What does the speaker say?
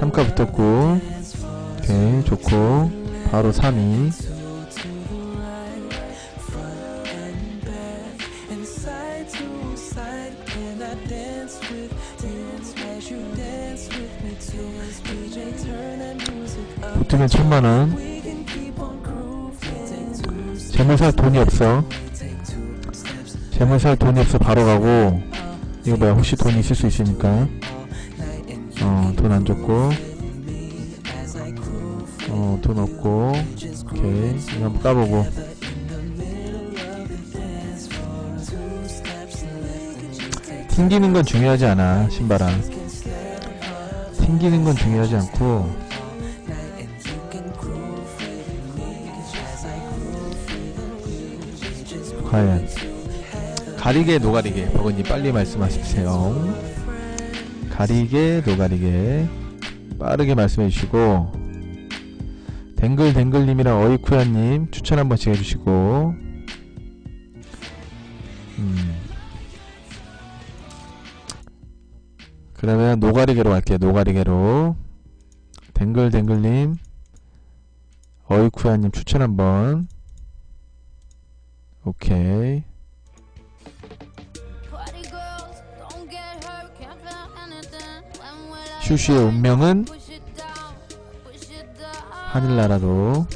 3가 붙었고 오케이 좋고 바로 3위. 붙으면 천만원. 재물 살 돈이 없어. 재물 살 돈이 없어 바로 가고 이거 뭐야 혹시 돈 있을 수 있으니까. 어 돈 안 줬고 어 돈 없고 오케이. 이거 한번 까보고. 튕기는 건 중요하지 않아 신발아 튕기는 건 중요하지 않고. 과연. 가리개 노가리개 버거님 빨리 말씀하십시오 가리개 노가리개 빠르게 말씀해 주시고 댕글댕글님이랑 어이쿠야님 추천 한 번씩 해주시고 음. 그러면 노가리개로 갈게요 노가리개로. 댕글댕글님 어이쿠야님 추천 한번. 오케이 슈슈의 운명은 하늘나라로